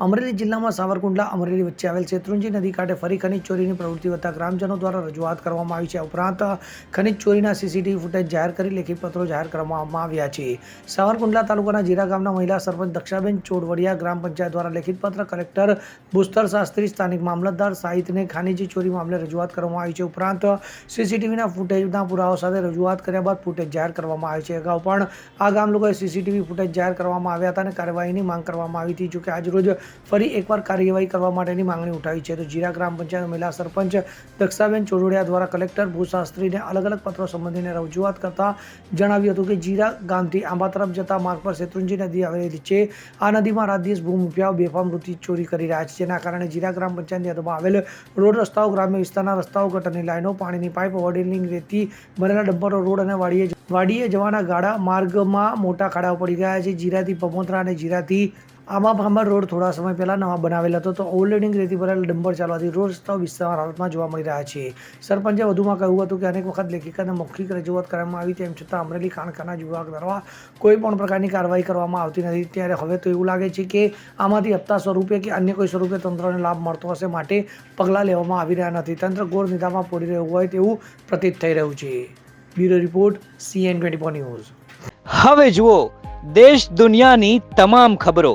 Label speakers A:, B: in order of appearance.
A: અમરેલી જિલ્લામાં સાવરકુંડલા, અમરેલી વચ્ચે આવેલ શેત્રુંજી નદી કાંઠે ફરી ખનિજ ચોરીની પ્રવૃત્તિ વધતા ગ્રામજનો દ્વારા રજૂઆત કરવામાં આવી છે. ઉપરાંત, ખનિજ ચોરીના સીસીટીવી ફૂટેજ જાહેર કરી લેખિત પત્રો જાહેર કરવામાં આવ્યા છે. સાવરકુંડલા તાલુકાના જીરા ગામના મહિલા સરપંચ દક્ષાબેન ચોડવડિયા ગ્રામ પંચાયત દ્વારા લેખિત પત્ર કલેક્ટર ભૂસ્તર શાસ્ત્રી, સ્થાનિક મામલતદાર સાહિત્યને ખાનીજી ચોરી મામલે રજૂઆત કરવામાં આવી છે. ઉપરાંત સીસીટીવીના ફૂટેજના પુરાવા સાથે રજૂઆત કર્યા બાદ ફૂટેજ જાહેર કરવામાં આવે છે. અગાઉ પણ આ ગામ લોકોએ સીસીટીવી ફૂટેજ જાહેર કરવામાં આવ્યા હતા અને કાર્યવાહીની માંગ કરવામાં આવી હતી. જોકે આજરોજ ફરી એકવાર કાર્યવાહી કરવા માટેની માંગણી ઉઠાવી છે. તો જીરા ગ્રામ પંચાયત મહિલા સરપંચ દક્ષાબેન ચોરડિયા દ્વારા કલેક્ટર ભૂશાસ્ત્રીને અલગ અલગ પત્રો સંબંધીને રજૂઆત કરતા જણાવ્યું હતું કે જીરા ગામથી આંબા તરફ જતા માર્ગ પર શેત્રુંજી નદી આવેલી છે. આ નદીમાં રાત દિવસ ભૂમુફિયાઓ બેફામ વૃત્તિ ચોરી કરી રહ્યા છે. જેના કારણે જીરા ગ્રામ પંચાયતની હદમાં આવેલ રોડ રસ્તાઓ, ગ્રામ્ય વિસ્તારના રસ્તાઓ, ગટરની લાઈનો, પાણીની પાઇપ હોર્ડિંગ રેતી ભરેલા ડબ્બરો રોડ અને વાડીએ વાડીએ જવાના ગાડા માર્ગમાં મોટા ખાડાઓ પડી ગયા છે. જીરાથી પમોતરા અને જીરાથી આંબા ભાંબર રોડ થોડા સમય પહેલા નવા બનાવેલ હતો તો ઓવરલોડિંગ રેતી ભરેલ ડંબર ચાલવાથી રોડ રસ્તાઓ વિસ્તાર હાલતમાં જોવા મળી રહ્યા છે. સરપંચે વધુમાં કહ્યું હતું કે અનેક વખત લેખિકાને મૌખિક રજૂઆત કરવામાં આવી તેમ છતાં અમરેલી ખાણખાના વિભાગ દ્વારા કોઈ પણ પ્રકારની કાર્યવાહી કરવામાં આવતી નથી. ત્યારે હવે તો એવું લાગે છે કે આમાંથી હપ્તા સ્વરૂપે કે અન્ય કોઈ સ્વરૂપે તંત્રને લાભ મળતો હશે માટે પગલાં લેવામાં આવી રહ્યા નથી. તંત્ર ગોળ નિધામાં પડી રહ્યું હોય તેવું પ્રતીત થઈ રહ્યું છે. Bureau report CN twenty news.
B: હવે જુઓ, દેશ દુનિયાની તમામ ખબરો.